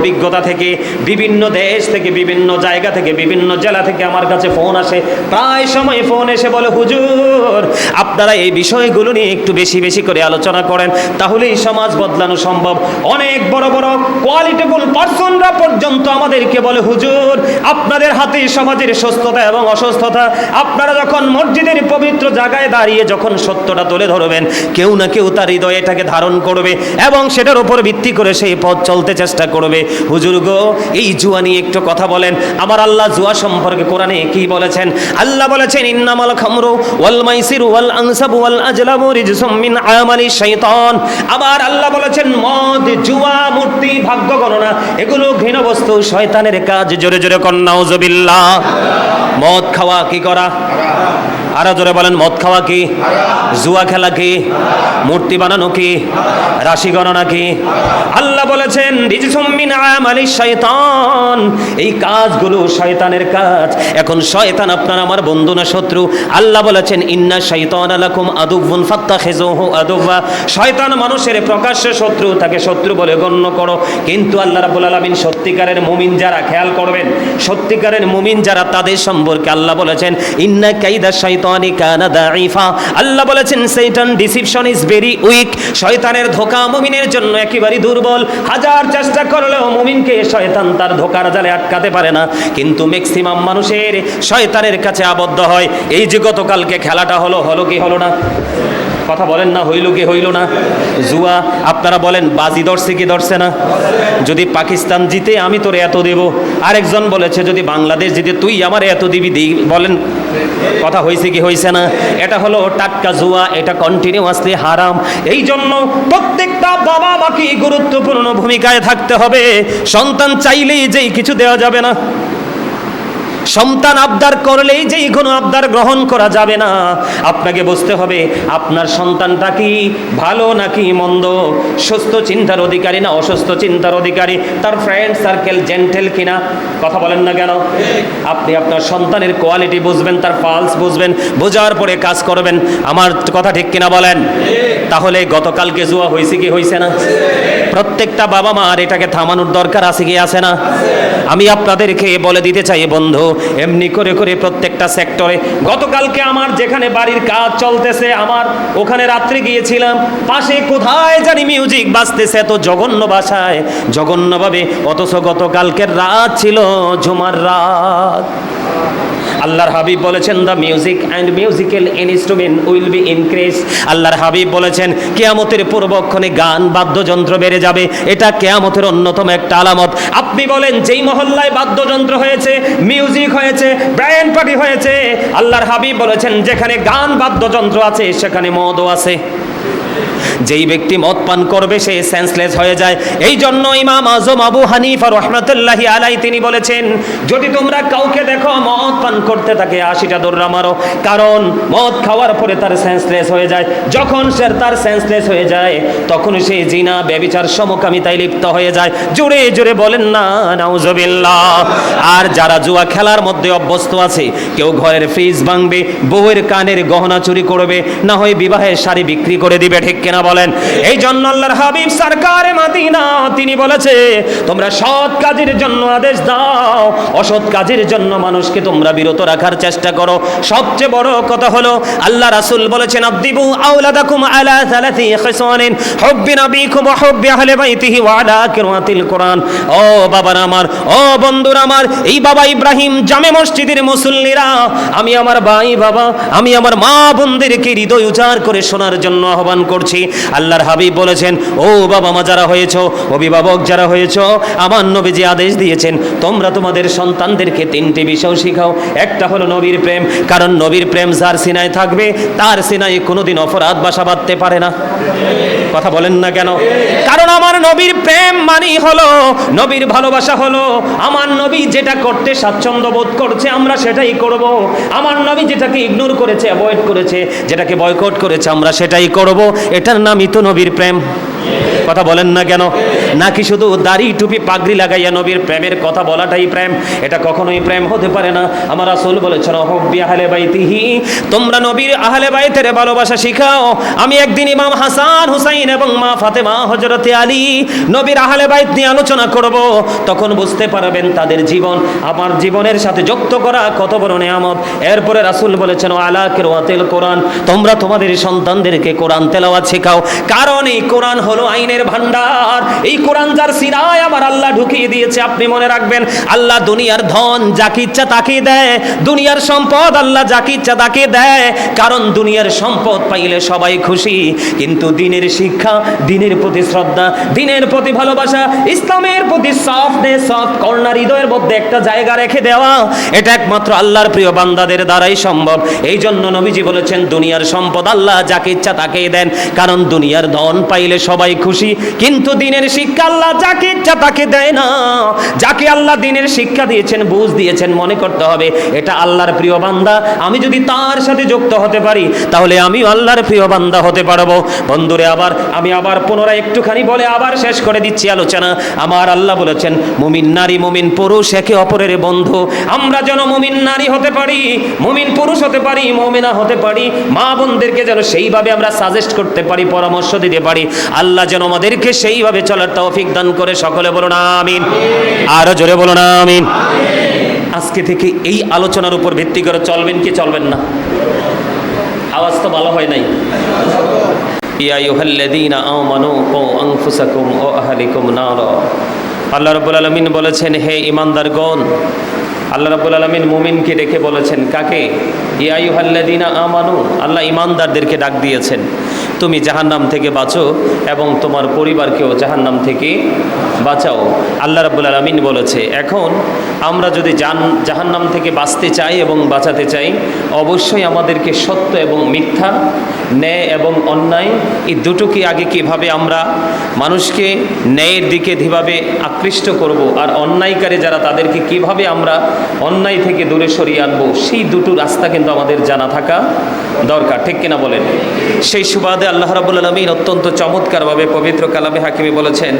অভিজ্ঞতা থেকে, বিভিন্ন দেশ থেকে, বিভিন্ন জায়গা থেকে, বিভিন্ন জেলা থেকে আমার কাছে ফোন আসে। প্রায় সময় ফোন এসে বলে, হুজুর, আপনারা এই বিষয়গুলো নিয়ে একটু বেশি বেশি করে আলোচনা করেন, তাহলেই সমাজ বদলানো সম্ভব। অনেক বড় বড় কোয়ালিটেবল পার্সনরা পর্যন্ত আমাদেরকে বলে, হুজুর, আপনাদের হাতে সমাজের সুস্থতা এবং অসুস্থতা, আপনারা যখন মসজিদের পবিত্র জায়গায় দাঁড়িয়ে যখন সত্যটা তুলে ধরবেন, কেউ না কেউ তার হৃদয়ে এটাকে ধারণ করবে এবং সেটার উপর ভিত্তি করে সেই পথ চলতে চেষ্টা করবে। হুজুর গো, এই জুয়া নিয়ে একটু কথা বলেন। আমার আল্লাহ জুয়া সম্পর্কে কোরআনে কি বলেছেন? আল্লাহ বলেছেন, ইন্নামাল খামরু ওয়াল মাইসিরু ওয়াল আনসাবু ওয়াল আজলামু রিজসুম মিন আমালি শাইতান। আবার আল্লাহ বলেছেন, মদ, জুয়া, মূর্তি, ভাগ্য গণনা, এগুলো ঘৃণ বস্তু শয়তানের কাজ। জোরে জোরে কন্নাউজুবিল্লাহ মদ খাওয়া কি করা? আরও জোরে বলেন, মদ খাওয়া কি? জুয়া খেলা কি? মূর্তি বানানো কি? রাশি গণনা কি? আল্লাহ বলেছেন শয়তান এই কাজগুলো শয়তানের কাজ। এখন শয়তান আপনার আমার বন্ধু না শত্রু। আল্লাহ বলেছেন, ইন্না শয়তান লাকুম আদুবুন ফাত্তা ফাত্তাখিজুহু আদুবা শয়তান মানুষের প্রকাশ্য শত্রু, তাকে শত্রু বলে গণ্য করো। কিন্তু আল্লাহ রাব্বুল আলামিন সত্যিকারের মুমিন যারা, খেয়াল করবেন, সত্যিকারের মুমিন যারা, তাদের সম্পর্কে আল্লাহ বলেছেন, ইন্না কাইদা আল্লাহ বলেছেন Satan deception is very weak শয়তানের ধোকা মুমিনের জন্য একেবারে দুর্বল। হাজার চেষ্টা করলেও মুমিনকে শয়তান তার ধোকার জালে আটকাতে পারে না। কিন্তু ম্যাক্সিমাম মানুষের শয়তানের কাছে আবদ্ধ হয়। এই যে গতকালকে খেলাটা হলো হলো কি হলো না? কথা বলেন না, হইল কি হইল না। জুয়া, আপনারা বলেন, বাজি ধরছে কি ধরছে না। যদি পাকিস্তান জিতে, আমি তোর এত দেব। আরেকজন বলেছে, যদি বাংলাদেশ জিতে, তুই আমার এত দিবি দিই বলেন, কথা হয়েছে কি হয়েছে না। এটা হলো টাটকা জুয়া, এটা কন্টিনিউয়াসলি হারাম। এই জন্য প্রত্যেকটা বাবা মাকে গুরুত্বপূর্ণ ভূমিকায় থাকতে হবে। সন্তান চাইলেই যেই কিছু দেওয়া যাবে না। সন্তান আবদার করলেই যেই কোনো আবদার গ্রহণ করা যাবে না। আপনাকে বুঝতে হবে আপনার সন্তানটা কি ভালো নাকি মন্দ? সুস্থ চিন্তার অধিকারী না অসুস্থ চিন্তার অধিকারী? তার ফ্রেন্ড সার্কেল জেন্টেল কিনা? কথা বলেন না কেন? আপনি আপনার সন্তানের কোয়ালিটি বুঝবেন তার পালস বুঝবেন বোঝার পরে কাজ করবেন। আমার কথা ঠিক কিনা বলেন? তাহলে গতকালকে জুয়া হয়েছে কি হয়েছে না? প্রত্যেকটা বাবা মার এটাকে থামানোর দরকার আছে কি আছে না? আমি আপনাদেরকে বলে দিতে চাই বন্ধু, এমনি করে করে প্রত্যেকটা সেক্টরে। গতকালকে আমার যেখানে বাড়ির কাজ চলতেছে, আমার ওখানে রাত্রে গিয়েছিলাম, পাশে কোথায় জানি মিউজিক বাজতেছে এত জঘন্য বাসায় জঘন্যভাবে, অথচ গতকালকের রাত ছিল ঝুমার রাত। আল্লাহর হাবিব বলেছেন the music and musical instrument will be increase আল্লাহর হাবিব বলেছেন, কেয়ামতের পূর্বক্ষণে গান বাদ্যযন্ত্র বেড়ে যাবে। এটা কেয়ামতের অন্যতম একটা আলামত। আপনি বলেন, যেই মহল্লায় বাদ্যযন্ত্র হয়েছে মিউজিক হয়েছে ব্র্যান্ড পার্টি হয়েছে, আল্লাহর হাবিব বলেছেন, যেখানে গান বাদ্যযন্ত্র আছে, সেখানে মদও আছে। যেই ব্যক্তি মদ পান করবে, সে সেন্সলেস হয়ে যায়। এই জন্য ইমাম আজম আবু হানিফা রহমতুল্লাহি আলাই তিনি বলেছেন, যদি তোমরা কাউকে দেখো মদ পান করতে থাকে আশিটা দৌড়া মারো। কারণ মদ খাওয়ার পরে তার সেন্সলেস হয়ে যায়। যখন সে তার সেন্সলেস হয়ে যায়, তখন সে জিনা, ব্যবিচার, সমকামিতায় লিপ্ত হয়ে যায়। জোরে জোরে বলেন না, নাউজবিল্লাহ। আর যারা জুয়া খেলার মধ্যে অভ্যস্ত আছে, কেউ ঘরের ফ্রিজ ভাঙবে, বউয়ের কানের গহনা চুরি করবে, না হয় বিবাহের শাড়ি বিক্রি করে দিবে, ঠিক কিনা বলেন? এই জন্য আল্লাহর হাবিব সরকারে মাদিনা, তিনি বলেছে, তোমরা সৎ কাজের জন্য আদেশ দাও, অসৎ কাজের জন্য মানুষকে তোমরা বিরত রাখার চেষ্টা করো। সবচেয়ে বড় কথা হলো, আল্লাহ রাসূল বলেছেন আদিবু আওলাদাকুম আলা সালাতি খিসানিন, হুব্বি নবিকুম ওয়া হুব্বি আহলি বাইতিহি ওয়া আলা কিরাতিল কোরআন। ও বাবারা আমার, ও বন্ধুরা আমার, এই বাবা ইব্রাহিম জামে মসজিদের মুসল্লিরা, আমি আমার ভাই বাবা, আমি আমার মা বোনদেরকে হৃদয় উজাড় করে শোনার জন্য আহ্বান করছি। আল্লাহর হাবিব বলেছেন, ও বাবা মা, যারা হয়েছ, অভিভাবক যারা হয়েছ, আমার নবী যে আদেশ দিয়েছেন, তোমরা তোমাদের সন্তানদেরকে তিনটি বিষয় শিখাও। একটা হলো নবীর প্রেম, কারণ নবীর প্রেম যার সিনায় থাকবে, তার সিনায় কোনোদিন অপরাধ বাসা বাঁধতে পারে না। কথা বলেন না কেন? কারণ আমার নবীর প্রেম মানেই হলো, নবীর ভালোবাসা হলো, আমার নবী যেটা করতে স্বাচ্ছন্দ্য বোধ করছে, আমরা সেটাই করব। আমার নবী যেটাকে ইগনোর করেছে অ্যাভয়েড করেছে, যেটাকে বয়কট করেছে, আমরা সেটাই করব। এটার নামই তো নবীর প্রেম। কথা বলেন না কেন? নাকি শুধু দাড়ি, টুপি, পাগড়ি লাগাইয়া নবীর প্রেমের কথা বলাটাই প্রেম? এটা কখনোই প্রেম হতে পারে না। আমার রাসূল বলেছেন আহলে বাইতিহি। তোমরা নবীর আহলে বাইতের ভালোবাসা শিখাও। আমি একদিন ইমাম হাসান হুসাইন এবং মা ফাতেমা হযরতে আলী নবীর আহলে বাইত নিয়ে আলোচনা করব। তখন বুঝতে পারবেন তাদের জীবন, আমার জীবনের সাথে যুক্ত করা কত বড় নিয়ামত। এরপরে রাসূল বলেছেন, আলা কিরাতিল কোরআন। তোমরা তোমাদের সন্তানদেরকে কোরআন তেলাওয়াত শেখাও। কারণ এই কোরআন হলো আইনের ভান্ডার। এই কোরআন যার সিনায় আমার আল্লাহ ঢুকিয়ে দিয়েছে, আপনি মনে রাখবেন, আল্লাহ দুনিয়ার ধন যাকে ইচ্ছা তাকে দেয়, দুনিয়ার সম্পদ আল্লাহ যাকে ইচ্ছা তাকে দেয়, কারণ দুনিয়ার সম্পদ পাইলে সবাই খুশি। কিন্তু দিনের শিক্ষা, দিনের প্রতি শ্রদ্ধা, দিনের প্রতি ভালোবাসা, ইসলামের প্রতি সফটনেস সফট কর্নার হৃদয়ের মধ্যে একটা জায়গা রেখে দেওয়া, এটা একমাত্র আল্লাহর প্রিয় বান্দাদের দ্বারাই সম্ভব। এই জন্য নবীজি বলেছেন, দুনিয়ার সম্পদ আল্লাহ যাকে ইচ্ছা তাকেই দেন, কারণ দুনিয়ার ধন পাইলে সবাই খুশি। কিন্তু দিনের শিক্ষা আল্লাহ যাকে ইচ্ছা তাকে দেয় না। যাকে আল্লাহ দিনের শিক্ষা দিয়েছেন, বুঝ দিয়েছেন, মনে করতে হবে, এটা আল্লাহর প্রিয় বান্দা। আমি যদি তার সাথে যুক্ত হতে পারি, তাহলে আমিও আল্লাহর প্রিয় বান্দা হতে পারব। বন্ধুরে, আবার আমি আবার পুনরায় একটুখানি বলে আবার শেষ করে দিচ্ছি আলোচনা। আমার আল্লাহ বলেছেন, মুমিন নারী, মুমিন পুরুষ, একে অপরের বন্ধু। আমরা যেন মুমিন নারী হতে পারি, মুমিন পুরুষ হতে পারি, মুমিনা হতে পারি, মা বোনদেরকে যেন সেইভাবে আমরা সাজেস্ট করতে পারি, পরামর্শ দিতে পারি। আল্লাহ যেন আমাদেরকে সেইভাবে চলার তৌফিক দান করে সকলে বলুন আমিন। আরও জোরে বলুন আমিন। আজকে থেকে এই আলোচনার উপর ভিত্তি করে চলবেন কি চলবেন না? আওয়াজ তো ভালো হয় নাই। ডাক দিয়েছেন। তুমি জাহান্নাম থেকে বাঁচো এবং তোমার পরিবারকেও জাহান্নাম থেকে বাঁচাও। আল্লাহ রাব্বুল আলামিন বলেছে, এখন আমরা যদি জান, জাহান্নাম থেকে বাঁচতে চাই এবং বাঁচাতে চাই, অবশ্যই আমাদেরকে সত্য এবং মিথ্যা, ন্যায় এবং অন্যায়, এই দুটোকে আগে কীভাবে আমরা মানুষকে ন্যায়ের দিকে কীভাবে আকৃষ্ট করব আর অন্যায়কারী যারা তাদেরকে কীভাবে আমরা অন্যায় থেকে দূরে সরিয়ে আনব, সেই দুটো রাস্তা কিন্তু আমাদের জানা থাকা দরকার। ঠিক কিনা বলেন? সেই সুবাদে আল্লাহ রাবুল আলমিন অত্যন্ত চমৎকারভাবে পবিত্র কালামে হাকিমি বলেছেন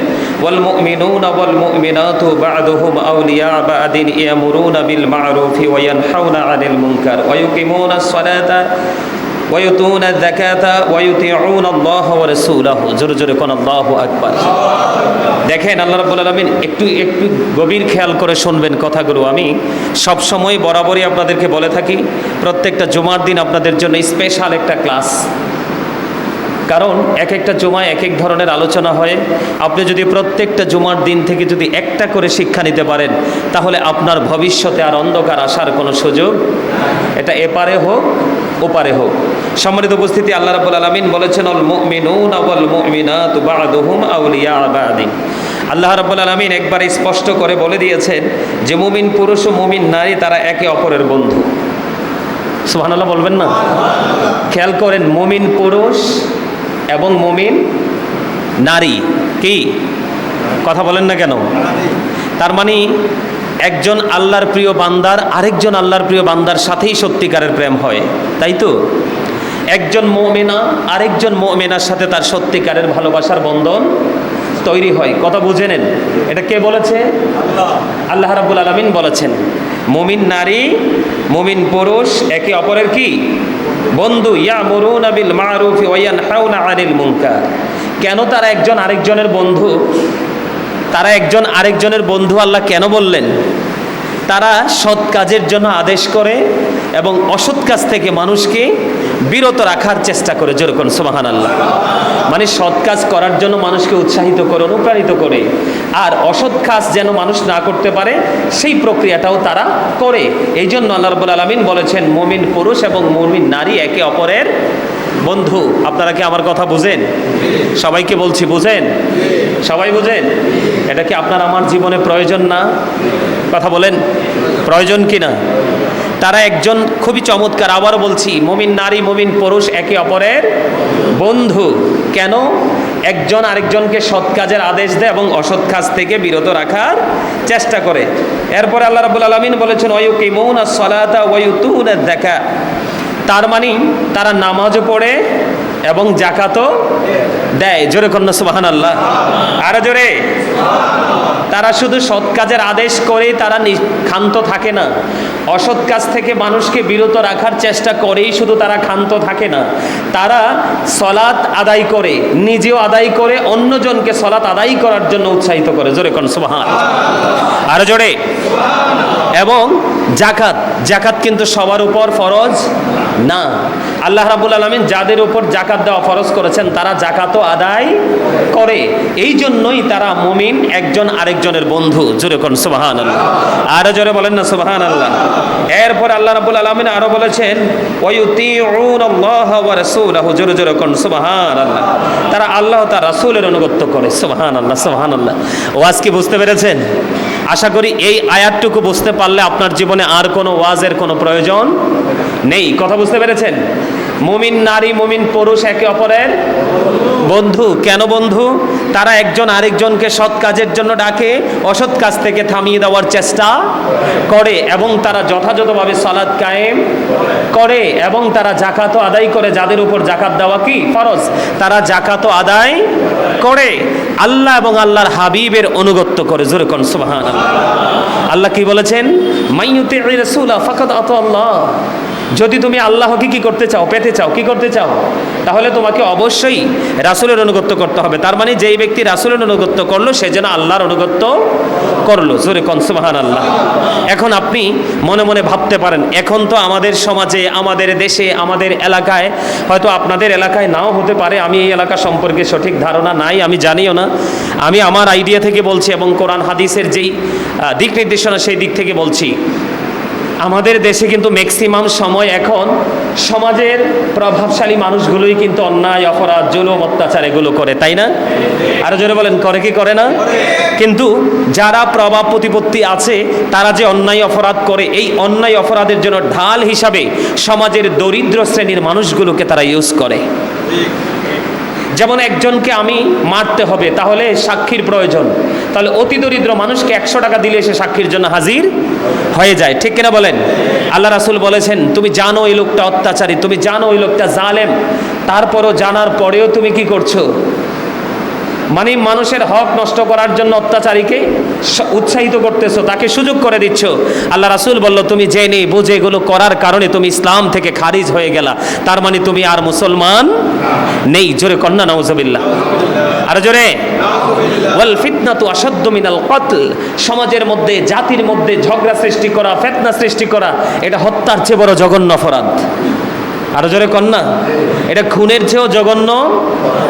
আনিল মুনকার জোরে জোরে কোন দেখেন আল্লাহ রাব্বুল একটু একটু গভীর খেয়াল করে শুনবেন কথাগুলো আমি। সব সময় বরাবরই আপনাদেরকে বলে থাকি, প্রত্যেকটা জুমার দিন আপনাদের জন্য স্পেশাল একটা ক্লাস। কারণ এক একটা জুমায় এক এক ধরনের আলোচনা হয়। আপনি যদি প্রত্যেকটা জুমার দিন থেকে যদি একটা করে শিক্ষা নিতে পারেন, তাহলে আপনার ভবিষ্যতে আর অন্ধকার আসার কোনো সুযোগ এটা এপারে হোক, ওপারে হোক। সম্মানিত উপস্থিতি, আল্লাহ রাবুল আলমিন বলেছেন আল্লাহ রাব্বুল আলামিন একবার স্পষ্ট করে বলে দিয়েছেন যে, মুমিন পুরুষ ও মুমিন নারী, তারা একে অপরের বন্ধু। সুবহানাল্লাহ বলবেন না? খেয়াল করেন, মুমিন পুরুষ এবং মুমিন নারী। কি? কথা বলেন না কেন? তার মানে একজন আল্লাহর প্রিয় বান্দার আরেকজন আল্লাহর প্রিয় বান্দার সাথেই সত্যিকারের প্রেম হয় তাই তো? একজন মোমেনা আরেকজন মোমেনার সাথে তার সত্যিকারের ভালোবাসার বন্ধন তৈরি হয়। কথা বুঝে নেন। এটা কে বলেছে? আল্লাহ। রাব্বুল আলামিন বলেছেন। মুমিন নারী, মুমিন পুরুষ, একে অপরের কি? বন্ধু ইয়া মরুন আবিল মারুফ ওয়ান হাউনা আনিল মুনকার। কেন তারা একজন আরেকজনের বন্ধু? তারা একজন আরেকজনের বন্ধু আল্লাহ কেন বললেন? তারা সৎ কাজের জন্য আদেশ করে এবং অসৎ কাজ থেকে মানুষকে বিরত রাখার চেষ্টা করে যেরকম সোমাহান আল্লাহ মানে সৎ কাজ করার জন্য মানুষকে উৎসাহিত করে, অনুপ্রাণিত করে। আর অসৎ কাজ যেন মানুষ না করতে পারে, সেই প্রক্রিয়াটাও তারা করে। এই জন্য আল্লাহ রবুল আলমিন বলেছেন, মমিন পুরুষ এবং মমিন নারী একে অপরের বন্ধু। আপনারা কি আমার কথা বুঝেন? সবাইকে বলছি, বুঝেন? সবাই বুঝেন? এটা কি আপনার আমার জীবনে প্রয়োজন না? কথা বলেন, প্রয়োজন কি না তারা একজন খুবই চমৎকার আবার বলছি, মমিন নারী, মমিন পুরুষ, একে অপরের বন্ধু। কেন? একজন আরেকজনকে সৎ কাজের আদেশ দেয় এবং অসৎ কাজ থেকে বিরত রাখার চেষ্টা করে। এরপরে আল্লাহ রাবুল আলমিন বলেছেন ওয়ুকিমুন সলাতা ওয়ুতুন দেখা তার মানে তারা নামাজও পড়ে এবং জাকাতও দেয়, জোরে কন্যা সুবাহান আল্লাহ আরও জোরে। তারা শুধু সৎ কাজের আদেশ করেই তারা ক্ষান্ত থাকে না। অসৎ কাজ থেকে মানুষকে বিরত রাখার চেষ্টা করেই শুধু তারা ক্ষান্ত থাকে না। তারা সলাৎ আদায় করে, নিজেও আদায় করে, অন্যজনকে সলাৎ আদায় করার জন্য উৎসাহিত করে। জোরে কোন সুবাহান আরও জোরে। এবং জাকাত জাকাত কিন্তু সবার উপর ফরজ না। আল্লাহ রাবুল আলমিন যাদের উপর জাকাত দেওয়া ফরজ করেছেন, তারা জাকাতও আদায় করে। এই জন্যই তারা মুমিন একজন আরেকজনের বন্ধু। জোরে কোন সুবাহান আল্লাহ আরও জোরে বলেন না সুবাহান আল্লাহ এরপর আল্লাহ রাবুল আলমিন আরও বলেছেন জোরে জোরে কোন সুবহান আল্লাহ তারা আল্লাহ তার রাসূলের অনুগত্য করে। সুবহান আল্লাহ সুবহান আল্লাহ ওয়াজ কি বুঝতে পেরেছেন? আশা করি এই আয়াতটুকু বুঝতে পারলে আপনার জীবনে আর কোনো ওয়াজের কোনো প্রয়োজন নেই। কথা বুঝতে পেরেছেন? মুমিন নারী, মুমিন পুরুষ একে অপরের বন্ধু। কেন বন্ধু? তারা একজন আরেকজনকে সৎ কাজের জন্য ডাকে, অসৎ কাজ থেকে থামিয়ে দেওয়ার চেষ্টা করে এবং তারা যথাযথভাবে সালাদ কায়েম করে এবং তারা জাকাতও আদায় করে। যাদের উপর জাকাত দেওয়া কি? ফরজ। তারা জাকাতও আদায় করে। আল্লাহ এবং আল্লাহর হাবিবের অনুগত্য করে। জোরে কোন সুবহান আল্লাহ কি বলেছেন? মাইয়ুতি রাসূলা ফাকাদ আতা আল্লাহ। যদি তুমি আল্লাহকে কি করতে চাও, পেতে চাও, কি করতে চাও, তাহলে তোমাকে অবশ্যই রাসুলের অনুগত্য করতে হবে। তার মানে যেই ব্যক্তি রাসুলের অনুগত্য করল, সে যেন আল্লাহর অনুগত্য করল। জোরে কোন সুবহান আল্লাহ এখন আপনি মনে মনে ভাবতে পারেন, এখন তো আমাদের সমাজে, আমাদের দেশে, আমাদের এলাকায়, হয়তো আপনাদের এলাকায় নাও হতে পারে, আমি এই এলাকা সম্পর্কে সঠিক ধারণা নাই, আমি জানিও না। আমি আমার আইডিয়া থেকে বলছি এবং কোরআন, হাদিসের যেই দিক নির্দেশনা, সেই দিক থেকে বলছি। আমাদের দেশে কিন্তু ম্যাক্সিমাম সময় এখন সমাজের প্রভাবশালী মানুষগুলোই কিন্তু অন্যায়, অপরাধ, জুলুম, অত্যাচার এগুলো করে, তাই না? আরও জোরে বলেন, করে কি করে না? কিন্তু যারা প্রভাব প্রতিপত্তি আছে, তারা যে অন্যায়, অপরাধ করে, এই অন্যায়, অপরাধের জন্য ঢাল হিসাবে সমাজের দরিদ্র শ্রেণির মানুষগুলোকে তারা ইউজ করে। যেমন একজনকে আমি মারতে হবে, তাহলে সাক্ষীর প্রয়োজন। তাহলে অতি দরিদ্র মানুষকে একশো টাকা দিলে সে সাক্ষীর জন্য হাজির হয়ে যায়। ঠিক কিনা বলেন? আল্লাহ রাসুল বলেছেন, তুমি জানো এই লোকটা অত্যাচারী, তুমি জানো ওই লোকটা জালেম। তারপরও জানার পরেও তুমি কি করছ? মানে মানুষের হক নষ্ট করার জন্য অত্যাচারীকে উৎসাহিত করতেছো, তাকে সুযোগ করে দিচ্ছ। আল্লাহ রাসুল বলল, তুমি জেনে বুঝে এগুলো করার কারণে তুমি ইসলাম থেকে খারিজ হয়ে গেলা। তার মানে তুমি আর মুসলমান নেই। জোরে কন্যা নওজবিল্লা আর জোরে। আসাদ্দ মিনাল কতল। সমাজের মধ্যে, জাতির মধ্যে ঝগড়া সৃষ্টি করা, ফেতনা সৃষ্টি করা, এটা হত্যার চেয়ে বড় জঘন্য অপরাধ। আরও জোরে কন্যা এটা খুনের চেয়েও জঘন্য।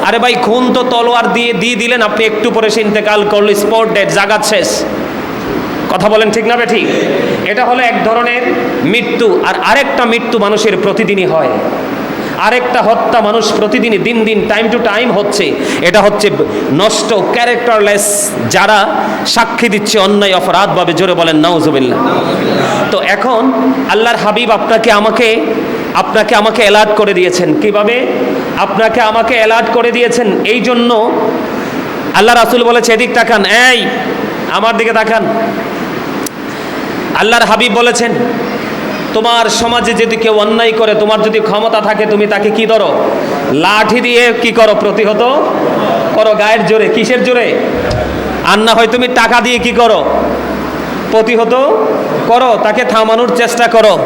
আরে ভাই, খুন তো তলোয়ার দিয়ে দিয়ে দিলেন, আপনি একটু পরে সে ইন্তেকাল করল, স্পট ডেট, জাগাত শেষ। কথা বলেন ঠিক না ঠিক এটা হলো এক ধরনের মৃত্যু, আর আরেকটা মৃত্যু মানুষের প্রতিদিনই হয়। আরেকটা হত্যা মানুষ প্রতিদিনই দিন দিন, টাইম টু টাইম হচ্ছে। এটা হচ্ছে নষ্ট, ক্যারেক্টারলেস, যারা সাক্ষী দিচ্ছে অন্যায় অপরাধভাবে, জোরে বলেন, নাউজুবিল্লাহ। তো এখন আল্লাহর হাবিব আপনাকে আমাকে আপনাকে আমাকে অ্যালার্ট করে দিয়েছেন। কীভাবে? আপনাকে আমাকে অ্যালার্ট করে দিয়েছেন। এই জন্য আল্লাহ রাসুল বলেছে, এদিক তাকান। এই, আমার দিকে তাকান। আল্লাহর হাবিব বলেছেন, তোমার সমাজে যদি কেউ অন্যায় করে, তোমার যদি ক্ষমতা থাকে, তুমি তাকে কি ধরো? লাঠি দিয়ে কি করো? প্রতিহত করো? গায়ের জোরে? কিসের জোরে? আর না হয় তুমি টাকা দিয়ে কি করো? প্রতিহত করো? তাকে থামানোর চেষ্টা করো।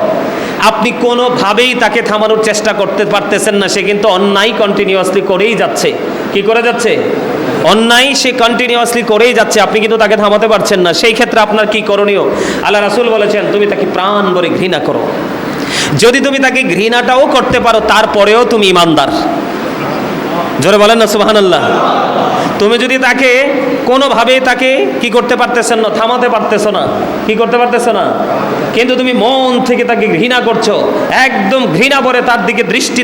আপনি কোনোভাবেই তাকে থামানোর চেষ্টা করতে পারতেছেন না, সে কিন্তু অন্যায় কন্টিনিউয়াসলি করেই যাচ্ছে। কি করে যাচ্ছে? অন্যায় সে কন্টিনিউয়াসলি করেই যাচ্ছে, আপনি কিন্তু তাকে থামাতে পারছেন না। সেই ক্ষেত্রে আপনার কি করণীয়? আল্লাহ রাসুল বলেছেন, তুমি তাকে প্রাণ ভরে ঘৃণা করো। যদি তুমি তাকে ঘৃণাটাও করতে পারো, তারপরেও তুমি ইমানদার। জোরে বলেন না সুবাহান আল্লাহ তুমি যদি তাকে কোনোভাবেই তাকে কি করতে পারতেছেন না, থামাতে পারতেছো না। কি করতে পারতেছো না? কিন্তু তুমি মন থেকে তাকে ঘৃণা করছ, একদম ঘৃণা করে তার দিকে দৃষ্টি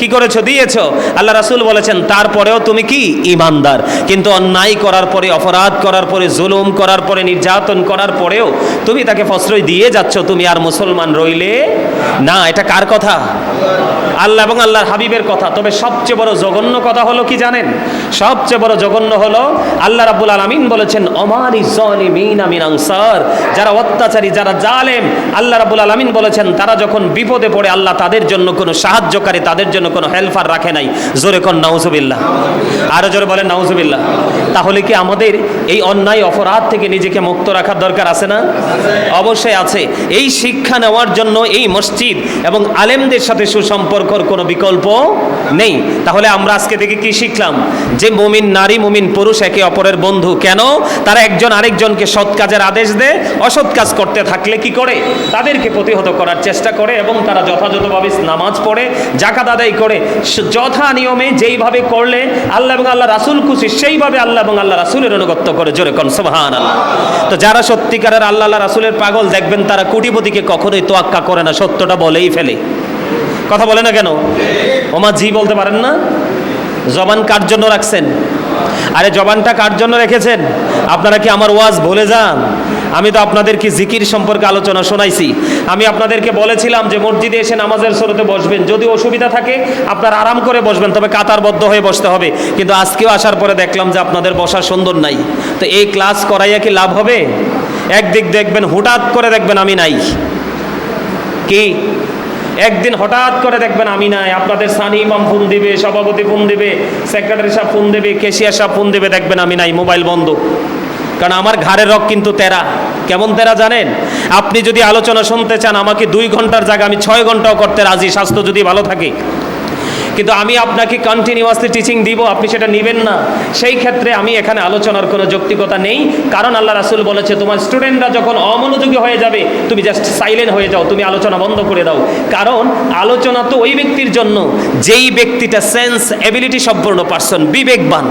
কি করেছ, দিয়েছ। আল্লাহ রাসুল বলেছেন, তারপরেও তুমি কি? ইমানদার কিন্তু অন্যায় করার পরে, অপরাধ করার পরে, জুলুম করার পরে, নির্যাতন করার পরেও তুমি তাকে প্রশ্রয় দিয়ে যাচ্ছ, তুমি আর মুসলমান রইলে না। এটা কার কথা? আল্লাহ এবং আল্লাহর হাবিবের কথা। তবে সবচেয়ে বড় জঘন্য কথা হলো কি জানেন? সবচেয়ে বড় জঘন্য হলো আল্লাহ রাব্বুল আলামিন বলেছেন, অমারি জলিমিন আমিন আনসার যারা অত্যাচারী, যারা জালেম, আল্লাহ রাব্বুল আলামিন বলেছেন, তারা যখন বিপদে পড়ে, আল্লাহ তাদের জন্য কোনো সাহায্যকারী, তাদের জন্য কোনো হেল্পার রাখে নাই। জোরে কোন, নাউজুবিল্লাহ। আরও জোরে বলেন, নাউজুবিল্লাহ। তাহলে কি আমাদের এই অন্যায় অপরাধ থেকে নিজেকে মুক্ত রাখার দরকার আছে না? অবশ্যই আছে। এই শিক্ষা নেওয়ার জন্য এই মসজিদ এবং আলেমদের সাথে সুসম্পর্কর কোনো বিকল্প নেই। তাহলে আমরা আজকে থেকে কি শিখলাম? যে মুমিন নারী, মুমিন পুরুষ একে অপরের বন্ধু কেন? তারা একজন আরেকজনকে সৎ কাজের আদেশ দেয়, অসৎ কাজ করতে থাকলে কি করে? তাদেরকে প্রতিহত করার চেষ্টা করে এবং তারা যথাযথভাবে নামাজ পড়ে জাকাত আদায় করে। যথা নিয়মে যেইভাবে করলে আল্লাহ এবং আল্লাহ রাসুল খুশি, সেইভাবে আল্লাহ এবং আল্লাহ রাসুলের অনুগত্য করে। জোরে কন সোহান আল্লাহ তো যারা সত্যিকারের আল্লাহ আল্লাহ রাসুলের পাগল, দেখবেন তারা কুটিপতিকে কখনোই তোয়াক্কা করে না, সত্যটা বলেই ফেলে। কথা বলে না কেন? ওমা জি বলতে পারেন না? জবান কার জন্য রাখছেন? আরে জবানটা কার জন্য রেখেছেন? আপনারা কি আমার ওয়াজ ভুলে যান? আমি তো আপনাদেরকে জিকির সম্পর্কে আলোচনা শোনাইছি। আমি আপনাদেরকে বলেছিলাম যে মসজিদে এসে নামাজের স্রোতে বসবেন। যদি অসুবিধা থাকে, আপনার আরাম করে বসবেন, তবে কাতারবদ্ধ হয়ে বসতে হবে। কিন্তু আজকেও আসার পরে দেখলাম যে আপনাদের বসার সুন্দর নাই। তো এই ক্লাস করাইয়া কি লাভ হবে? একদিক দেখবেন হুটাৎ করে দেখবেন আমি নাই। কি? একদিন হঠাৎ করে দেখবেন আমি নাই। আপনাদের সানি ইমাম ফোন দিবে, সভাপতি ফোন দেবে, সেক্রেটারি সাহেব ফোন দেবে, কেশিয়ার সাহেব ফোন দেবে, দেখবেন আমি নাই, মোবাইল বন্ধ। কারণ আমার ঘাড়ের রক কিন্তু তেরা। কেমন তেরা জানেন? আপনি যদি আলোচনা শুনতে চান, আমাকে দুই ঘণ্টার জায়গা, আমি ছয় ঘন্টাও করতে রাজি, স্বাস্থ্য যদি ভালো থাকে। কিন্তু আমি আপনাকে কন্টিনিউয়াসলি টিচিং দিব, আপনি সেটা নেবেন না। সেই ক্ষেত্রে আমি এখানে আলোচনার কোনো যৌক্তিকতা নেই। কারণ আল্লাহ রাসুল বলেছে, তোমার স্টুডেন্টরা যখন অমনোযোগী হয়ে যাবে, তুমি জাস্ট সাইলেন্ট হয়ে যাও, তুমি আলোচনা বন্ধ করে দাও। কারণ আলোচনা তো ওই ব্যক্তির জন্য, যেই ব্যক্তিটা সেন্স এবিলিটি সম্পূর্ণ পার্সন বিবেকবান।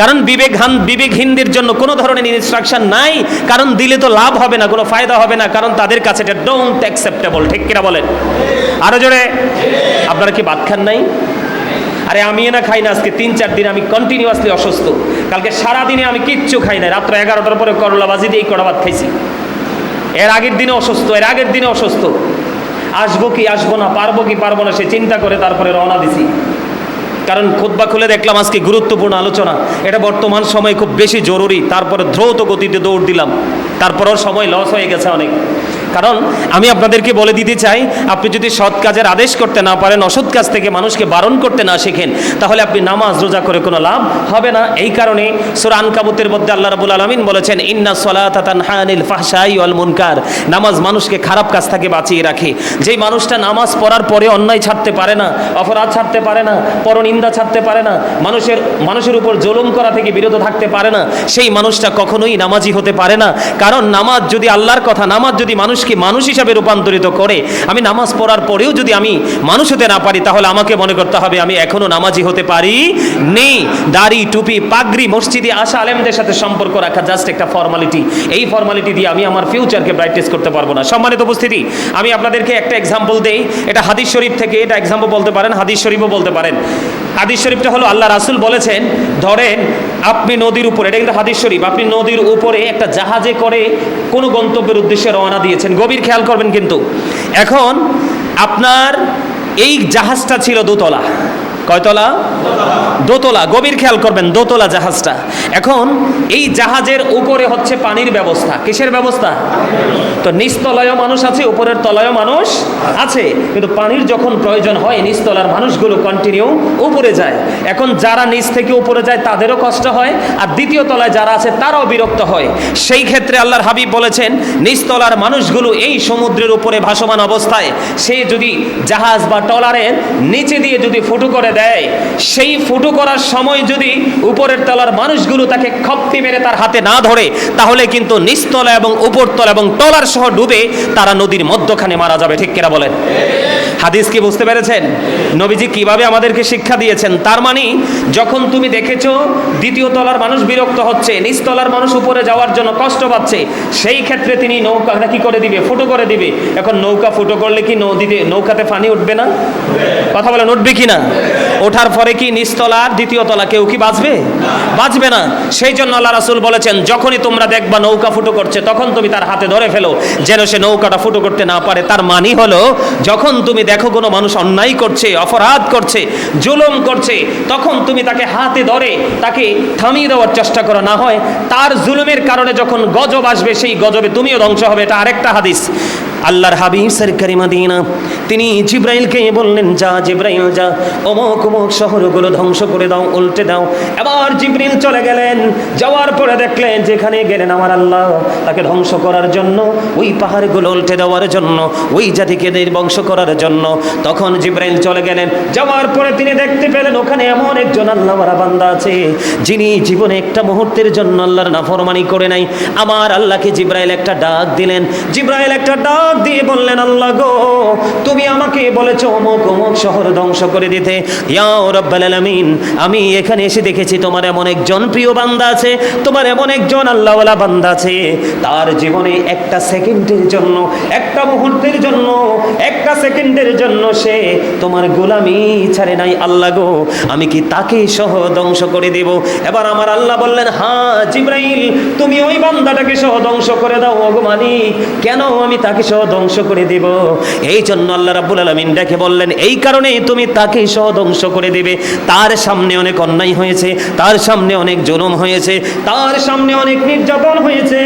কারণ বিবেকহান বিবেকহীনদের জন্য কোনো ধরনের ইনস্ট্রাকশন নাই, কারণ দিলে তো লাভ হবে না, কোনো ফায়দা হবে না, কারণ তাদের কাছে এটা ডোন্ট অ্যাকসেপ্টেবল ঠিক কিনা বলেন? আরও জোরে, আপনারা কি ভাত খান নাই? আরে আমি না খাই না, আজকে তিন চার দিন আমি কন্টিনিউয়াসলি অসুস্থ। কালকে সারাদিনে আমি কিচ্ছু খাই না, রাত্র এগারোটার পরে করলা বাজি দিয়ে কড়া ভাত খাইছি। এর আগের দিনে অসুস্থ, এর আগের দিনে অসুস্থ। আসব কি, আসব না, পারব কি, পারব না সে চিন্তা করে তারপরে রওনা দিছি। কারণ খোদবা খুলে দেখলাম আজকে গুরুত্বপূর্ণ আলোচনা। এটা বর্তমান সময় খুব বেশি জরুরি। তারপরে দ্রৌত গতিতে দৌড় দিলাম। তারপরেও সময় লস হয়ে গেছে অনেক। কারণ আমি আপনাদেরকে বলে দিতে চাই, আপনি যদি সৎ কাজের আদেশ করতে না পারেন, অসৎ কাজ থেকে মানুষকে বারণ করতে না শেখেন, তাহলে আপনি নামাজ, রোজা করে কোনো লাভ হবে না। এই কারণে সুরান কাবুতের মধ্যে আল্লাহ রাবুল আলমিন বলেছেন, ইন্না সলাতানিল ফাহশাই ওয়াল মুনকার। নামাজ মানুষকে খারাপ কাজ থেকে বাঁচিয়ে রাখে। যেই মানুষটা নামাজ পড়ার পরে অন্যায় ছাড়তে পারে না, অপরাধ ছাড়তে পারে না, পরনিন্দা ছাড়তে পারে না, মানুষের মানুষের উপর জুলুম করা থেকে বিরত থাকতে পারে না, সেই মানুষটা কখনোই নামাজি হতে পারে না। কারণ নামাজ যদি আল্লাহর কথা, নামাজ যদি মানুষকে মানুষ হিসাবে রূপান্তরিত করে, আমি নামাজ পড়ার পরেও যদি আমি মানুষ হতে না পারি, তাহলে আমাকে মনে করতে হবে আমি এখনও নামাজি হতে পারি নেই। দাড়ি, টুপি, পাগড়ি, মসজিদে আসা আলেমদের সাথে সম্পর্ক রাখা জাস্ট একটা ফর্মালিটি এই ফর্মালিটি দিয়ে আমি আমার ফিউচারকে ব্রাইটেস করতে পারব না। সম্মানিত উপস্থিতি, আমি আপনাদেরকে একটা এক্সাম্পল দেই। এটা হাদিস শরীফ থেকে এটা এক্সাম্পল বলতে পারেন, হাদিস শরীফও বলতে পারেন। হাদিস শরীফটা হলো আল্লাহ রাসুল বলেছেন, ধরেন আপনি নদীর উপরে, এটা কিন্তু হাদিস শরীফ, আপনি নদীর উপরে একটা জাহাজে করে কোনো গন্তব্যের উদ্দেশ্যে রওনা দিয়েছেন। গভীর খেয়াল করবেন কিন্তু। এখন আপনার এই জাহাজটা ছিল দোতলা। কয়তলা? দোতলা। গভীর খেয়াল করবেন, দোতলা জাহাজটা। এখন এই জাহাজের উপরে হচ্ছে পানির ব্যবস্থা। কিসের ব্যবস্থা? তো নিচতলায়ও মানুষ আছে, উপরের তলায়ও মানুষ আছে। কিন্তু পানির যখন প্রয়োজন হয় নিচতলার মানুষগুলো কন্টিনিউ উপরে যায়। এখন যারা নিচ থেকে উপরে যায়, তাদেরও কষ্ট হয়। আর দ্বিতীয় তলায় যারা আছে, তারাও বিরক্ত হয়। সেই ক্ষেত্রে আল্লাহর হাবিব বলেছেন নিচতলার মানুষগুলো এই সমুদ্রের উপরে ভাসমান অবস্থায়, সে যদি জাহাজ বা টলারের নিচে দিয়ে যদি ফুটো করে দেয়। সেই ফুটো করার সময় যদি উপরের তলার মানুষগুলো তাকে খপ্তি মেরে তার হাতে না ধরে, তাহলে কিন্তু নিচতলা এবং উপরতলা এবং টলার সহ ডুবে তারা নদীর মধ্যখানে মারা যাবে। ঠিক কিনা বলেন? হাদিস কি বুঝতে পেরেছেন? নবীজি কীভাবে আমাদেরকে শিক্ষা দিয়েছেন? তার মানে যখন তুমি দেখেছ দ্বিতীয় তলার মানুষ বিরক্ত হচ্ছে নিচতলার মানুষ উপরে যাওয়ার জন্য কষ্ট পাচ্ছে, সেই ক্ষেত্রে তিনি নৌকাটা কি করে দিবে? ফুটো করে দিবে। এখন নৌকা ফুটো করলে কি নদীতে নৌকাতে পানি উঠবে না? কথা বলেন, উঠবে কি না ওঠার পরে কি নিচতলা আর দ্বিতীয় তলা কেউ কি বাঁচবে বাঁচবে না। সেই জন্য আল্লাহ রাসুল বলেছেন, যখনই তোমরা দেখবা নৌকা ফুটো করছে, তখন তুমি তার হাতে ধরে ফেলো। যেন সে নৌকাটা ফুটো করতে না পারে। তার মানি হলো, যখন তুমি দেখো কোনো মানুষ অন্যায় করছে, অপরাধ করছে, জুলুম করছে, তখন তুমি তাকে হাতে ধরে, তাকে থামিয়ে দেওয়ার চেষ্টা করো। না হয় তার জুলুমের কারণে যখন গজব আসবে, সেই গজবে তুমিও ধ্বংস হবে। এটা আরেকটা হাদিস। আল্লাহর হাবিব সরকারি মাদিনা। তিনি জিব্রাইলকে বললেন, যা জিব্রাইল, যা। অমুক অমুক শহরগুলো ধ্বংস করে দাও, উল্টে দাও। এবার জিব্রিল চলে গেলেন। যাওয়ার পরে দেখলেন, যেখানে গেলেন আমার আল্লাহ, তাকে ধ্বংস করার জন্য, ওই পাহাড়গুলো উল্টে দেওয়ার জন্য, ওই জাতিকে বংশ করার জন্য। তখন জিব্রাইল চলে গেলেন। যাওয়ার পরে তিনি দেখতে পেলেন, ওখানে এমন একজন আল্লাহ বান্দা আছে, যিনি জীবনে একটা মুহূর্তের জন্য আল্লাহর নাফরমানি করে নাই। আমার আল্লাহকে জিব্রাইল একটা ডাক দিলেন। জিব্রাইল একটা ডাক দিয়ে বললেন, আল্লাহ গো, তুমি আমাকে বলেছ অমুক অমুক শহর ধ্বংস করে দিতে। ইয়া রব্বাল আলামিন, আমি এখানে এসে দেখেছি তোমার এমন একজন প্রিয় বান্দা আছে, তোমার এমন একজন আল্লাহওয়ালা বান্দা আছে। তার জীবনে একটা সেকেন্ডের জন্য, একটা মুহূর্তের জন্য, একটা সেকেন্ডের জন্য সে তোমার গোলামি ছাড়ে নাই। আল্লাহ গো, আমি কি তাকে সহ ধ্বংস করে দেব? এবার আমার আল্লাহ বললেন হ্যাঁ জিব্রাইল, তুমি ওই বান্দাটাকে সহ ধ্বংস করে দাও। মালিক, কেন আমি তাকে সহ ধ্বংস করে দেব। এই জন্য আল্লাহ রাব্বুল আলামিন ডেকে বললেন, এই কারণে তুমি তাকে সহ ধ্বংস করে দেবে। তার সামনে অনেক অন্যায় হয়েছে, তার সামনে অনেক জুলুম হয়েছে, তার সামনে অনেক নির্যাতন হয়েছে,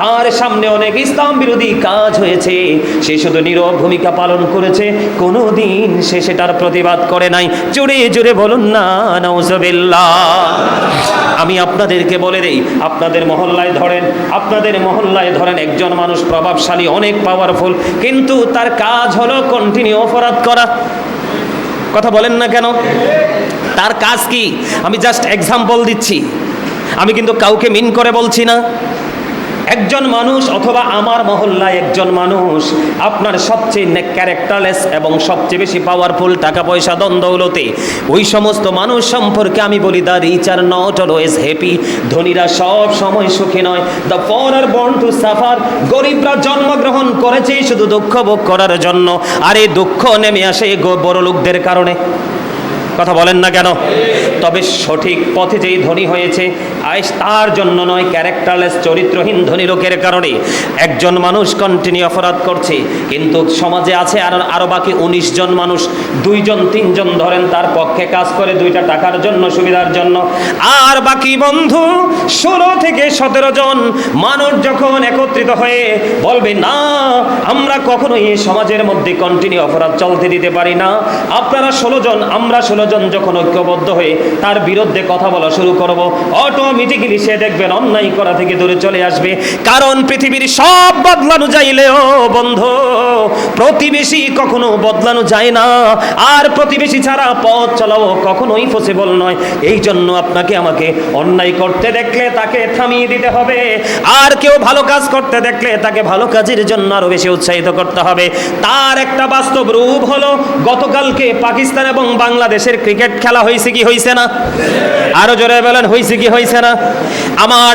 তার সামনে অনেক ইসলাম বিরোধী কাজ হয়েছে। সে শুধু নীরব ভূমিকা পালন করেছে কোনো দিন সে সেটার প্রতিবাদ করে নাই। জোরে জোরে বলুন না, নাউজুবিল্লাহ। আমি আপনাদেরকে বলে দেই, আপনাদের মহল্লায় ধরেন, আপনাদের মহল্লায় ধরেন একজন মানুষ প্রভাবশালী, অনেক পাওয়ারফুল কিন্তু তার কাজ হলো কন্টিনিউ অপরাধ করা। কথা বলেন না কেন? তার কাজ কি? আমি জাস্ট এক্সাম্পল দিচ্ছি। আমি কিন্তু কাউকে মিন করে বলছি না। একজন মানুষ অথবা আমার মহল্লায় একজন মানুষ, আপনার সবচেয়ে ক্যারেক্টারলেস এবং সবচেয়ে বেশি পাওয়ারফুল টাকা পয়সা দ্বন্দ্বলতে ওই সমস্ত মানুষ সম্পর্কে আমি বলি the rich are not always happy ধনীরা সব সময় সুখী নয়। দ্য পর আর বর্ন টু সাফার গরিবরা জন্মগ্রহণ করেছে শুধু দুঃখ ভোগ করার জন্য। আর এই দুঃখ নেমে আসে বড় লোকদের কারণে। কথা বলেন না কেন? তবে সঠিক পথে যেই ধনী হয়েছে আইস তার জন্য নয়, ক্যারেক্টারলেস, চরিত্রহীন ধনী লোকের কারণে। একজন মানুষ কন্টিনিউ অপরাধ করছে, কিন্তু সমাজে আছে আর আরও বাকি উনিশ জন মানুষ। দুইজন, তিনজন ধরেন তার পক্ষে কাজ করে দুইটা টাকার জন্য, সুবিধার জন্য। আর বাকি বন্ধু, ষোলো থেকে সতেরো জন মানুষ যখন একত্রিত হয়ে বলবে, না, আমরা কখনোই সমাজের মধ্যে কন্টিনিউ অপরাধ চলতে দিতে পারি না। আপনারা ষোলো জন, আমরা ষোলো জন যখন ঐক্যবদ্ধ হয়ে তার বিরুদ্ধে কথা বলা শুরু করব অটোমেটিক্যালি সে দেখবেন অন্যায় করা থেকে দূরে চলে আসবে। কারণ পৃথিবীর সব বদলানো যাইলেও বন্ধু, প্রতিবেশী কখনো বদলানো যায় না। আর প্রতিবেশী ছাড়া পথ চলাও কখনোই পসিবল নয়। এই জন্য আপনাকে আমাকে অন্যায় করতে দেখলে তাকে থামিয়ে দিতে হবে। আর কেউ ভালো কাজ করতে দেখলে তাকে ভালো কাজের জন্য আরও বেশি উৎসাহিত করতে হবে। তার একটা বাস্তব রূপ হলো, গতকালকে পাকিস্তান এবং বাংলাদেশের ক্রিকেট খেলা হয়েছে কি হয়েছে না? আরও জোরে বলেন হয়েছে কি হয়েছে না? আমার